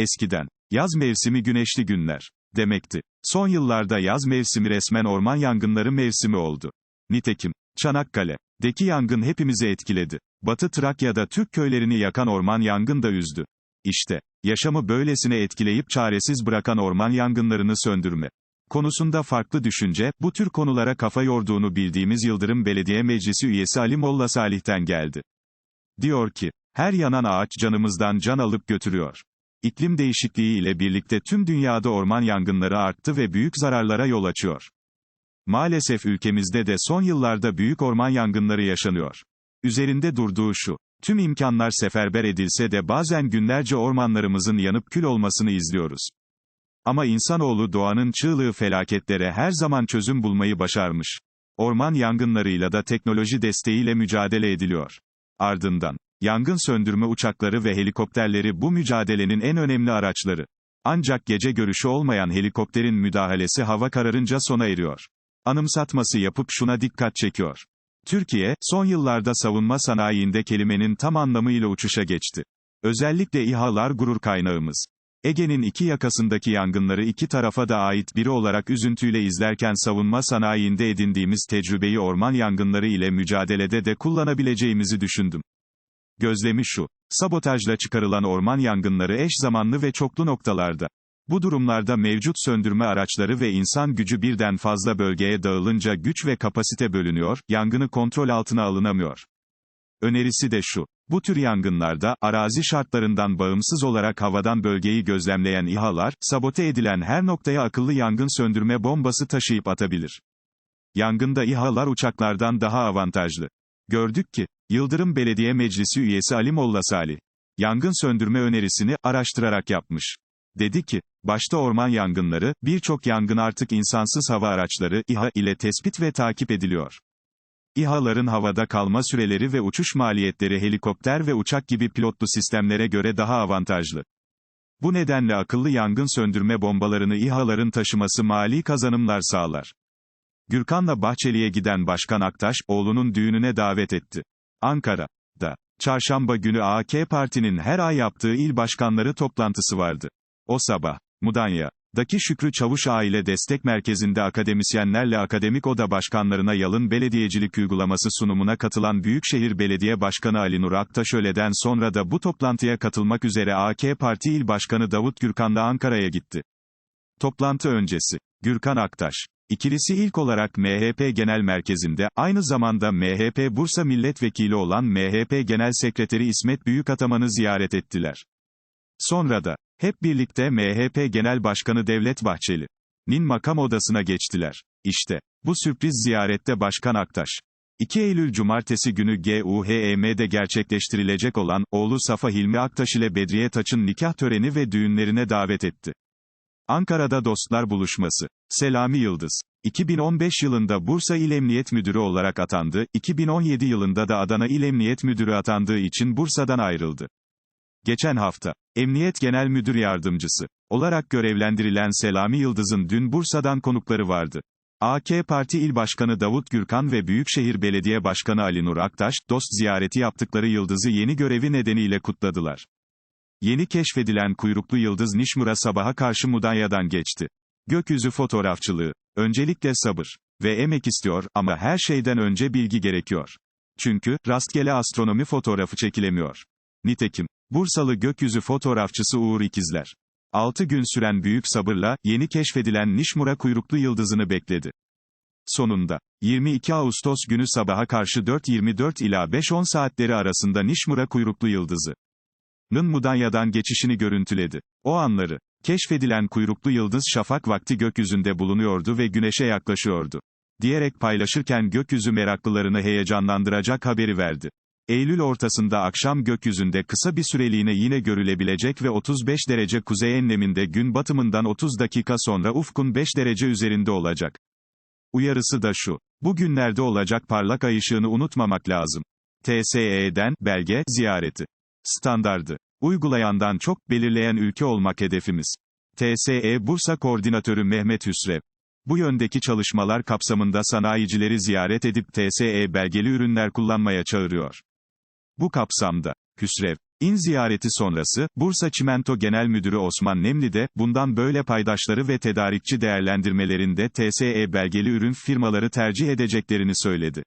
eskiden, yaz mevsimi güneşli günler, demekti. Son yıllarda yaz mevsimi resmen orman yangınları mevsimi oldu. Nitekim, Çanakkale'deki yangın hepimizi etkiledi. Batı Trakya'da Türk köylerini yakan orman yangın da üzdü. İşte, yaşamı böylesine etkileyip çaresiz bırakan orman yangınlarını söndürme konusunda farklı düşünce, bu tür konulara kafa yorduğunu bildiğimiz Yıldırım Belediye Meclisi üyesi Ali Molla Salih'ten geldi. Diyor ki, her yanan ağaç canımızdan can alıp götürüyor. İklim değişikliği ile birlikte tüm dünyada orman yangınları arttı ve büyük zararlara yol açıyor. Maalesef ülkemizde de son yıllarda büyük orman yangınları yaşanıyor. Üzerinde durduğu şu, tüm imkanlar seferber edilse de bazen günlerce ormanlarımızın yanıp kül olmasını izliyoruz. Ama insanoğlu doğanın çığlığı felaketlere her zaman çözüm bulmayı başarmış. Orman yangınlarıyla da teknoloji desteğiyle mücadele ediliyor. Ardından, yangın söndürme uçakları ve helikopterleri bu mücadelenin en önemli araçları. Ancak gece görüşü olmayan helikopterin müdahalesi hava kararınca sona eriyor. Anımsatması yapıp şuna dikkat çekiyor. Türkiye, son yıllarda savunma sanayiinde kelimenin tam anlamıyla uçuşa geçti. Özellikle İHA'lar gurur kaynağımız. Ege'nin iki yakasındaki yangınları iki tarafa da ait biri olarak üzüntüyle izlerken savunma sanayiinde edindiğimiz tecrübeyi orman yangınları ile mücadelede de kullanabileceğimizi düşündüm. Gözlemi şu. Sabotajla çıkarılan orman yangınları eş zamanlı ve çoklu noktalarda. Bu durumlarda mevcut söndürme araçları ve insan gücü birden fazla bölgeye dağılınca güç ve kapasite bölünüyor, yangını kontrol altına alınamıyor. Önerisi de şu. Bu tür yangınlarda, arazi şartlarından bağımsız olarak havadan bölgeyi gözlemleyen İHA'lar, sabote edilen her noktaya akıllı yangın söndürme bombası taşıyıp atabilir. Yangında İHA'lar uçaklardan daha avantajlı. Gördük ki, Yıldırım Belediye Meclisi üyesi Ali Molla Salih, yangın söndürme önerisini, araştırarak yapmış. Dedi ki, başta orman yangınları, birçok yangın artık insansız hava araçları, İHA ile tespit ve takip ediliyor. İHA'ların havada kalma süreleri ve uçuş maliyetleri helikopter ve uçak gibi pilotlu sistemlere göre daha avantajlı. Bu nedenle akıllı yangın söndürme bombalarını İHA'ların taşıması mali kazanımlar sağlar. Gürkan'la Bahçeli'ye giden Başkan Aktaş, oğlunun düğününe davet etti. Ankara'da, çarşamba günü AK Parti'nin her ay yaptığı il başkanları toplantısı vardı. O sabah, Mudanya, Daki Şükrü Çavuş Aile Destek Merkezi'nde akademisyenlerle akademik oda başkanlarına yalın belediyecilik uygulaması sunumuna katılan Büyükşehir Belediye Başkanı Ali Nur Aktaş öğleden sonra da bu toplantıya katılmak üzere AK Parti İl Başkanı Davut Gürkan da Ankara'ya gitti. Toplantı öncesi, Gürkan Aktaş, ikilisi ilk olarak MHP Genel Merkezi'nde, aynı zamanda MHP Bursa Milletvekili olan MHP Genel Sekreteri İsmet Büyükataman'ı ziyaret ettiler. Sonra da, hep birlikte MHP Genel Başkanı Devlet Bahçeli'nin makam odasına geçtiler. İşte, bu sürpriz ziyarette Başkan Aktaş, 2 Eylül Cumartesi günü GUHEM'de gerçekleştirilecek olan, oğlu Safa Hilmi Aktaş ile Bedriye Taç'ın nikah töreni ve düğünlerine davet etti. Ankara'da Dostlar Buluşması. Selami Yıldız. 2015 yılında Bursa İl Emniyet Müdürü olarak atandı, 2017 yılında da Adana İl Emniyet Müdürü atandığı için Bursa'dan ayrıldı. Geçen hafta, Emniyet Genel Müdür Yardımcısı olarak görevlendirilen Selami Yıldız'ın dün Bursa'dan konukları vardı. AK Parti İl Başkanı Davut Gürkan ve Büyükşehir Belediye Başkanı Ali Nur Aktaş, dost ziyareti yaptıkları Yıldız'ı yeni görevi nedeniyle kutladılar. Yeni keşfedilen kuyruklu yıldız Nişmura sabaha karşı Mudanya'dan geçti. Gökyüzü fotoğrafçılığı, öncelikle sabır ve emek istiyor ama her şeyden önce bilgi gerekiyor. Çünkü, rastgele astronomi fotoğrafı çekilemiyor. Nitekim, Bursalı gökyüzü fotoğrafçısı Uğur İkizler. 6 gün süren büyük sabırla, yeni keşfedilen Nişmura kuyruklu yıldızını bekledi. Sonunda, 22 Ağustos günü sabaha karşı 4.24 ila 5.10 saatleri arasında Nişmura kuyruklu yıldızı. Nın Mudanya'dan geçişini görüntüledi. O anları, keşfedilen kuyruklu yıldız şafak vakti gökyüzünde bulunuyordu ve güneşe yaklaşıyordu. Diyerek paylaşırken gökyüzü meraklılarını heyecanlandıracak haberi verdi. Eylül ortasında akşam gökyüzünde kısa bir süreliğine yine görülebilecek ve 35 derece kuzey enleminde gün batımından 30 dakika sonra ufkun 5 derece üzerinde olacak. Uyarısı da şu. Bu günlerde olacak parlak ay ışığını unutmamak lazım. TSE'den, belge, ziyareti. Standardı. Uygulayandan çok, belirleyen ülke olmak hedefimiz. TSE Bursa Koordinatörü Mehmet Hüsrev. Bu yöndeki çalışmalar kapsamında sanayicileri ziyaret edip TSE belgeli ürünler kullanmaya çağırıyor. Bu kapsamda, Hüsrev, İN ziyareti sonrası, Bursa Çimento Genel Müdürü Osman Nemli de, bundan böyle paydaşları ve tedarikçi değerlendirmelerinde TSE belgeli ürün firmaları tercih edeceklerini söyledi.